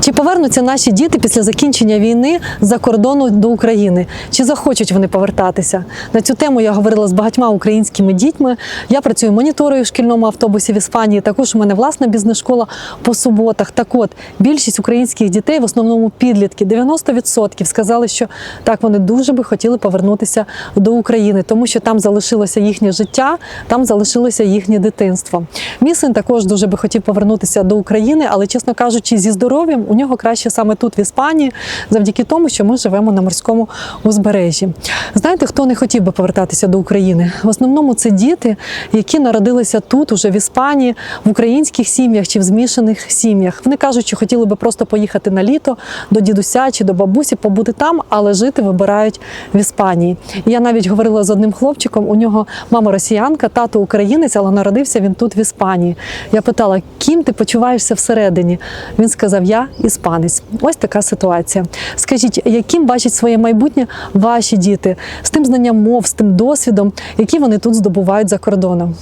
Чи повернуться наші діти після закінчення війни за кордону до України? Чи захочуть вони повертатися? На цю тему я говорила з багатьма українськими дітьми. Я працюю моніторою в шкільному автобусі в Іспанії. Також у мене власна бізнес-школа по суботах. Так от більшість українських дітей, в основному підлітки, 90% сказали, що так вони дуже би хотіли повернутися до України, тому що там залишилося їхнє життя, там залишилося їхнє дитинство. Мій син також дуже би хотів повернутися до України, але чесно кажучи, зі здоров'ям у нього краще саме тут, в Іспанії, завдяки тому, що ми живемо на морському узбережжі. Знаєте, хто не хотів би повертатися до України? В основному це діти, які народилися тут, уже в Іспанії, в українських сім'ях чи в змішаних сім'ях. Вони кажуть, що хотіли би просто поїхати на літо до дідуся чи до бабусі, побути там, але жити вибирають в Іспанії. Я навіть говорила з одним хлопчиком. У нього мама росіянка, тато українець, але народився він тут в Іспанії. Я питала, ким ти почуваєшся всередині? Він сказав: Я іспанець. Ось така ситуація. Скажіть, яким бачать своє майбутнє ваші діти з тим знанням мов, з тим досвідом, які вони тут здобувають за кордоном?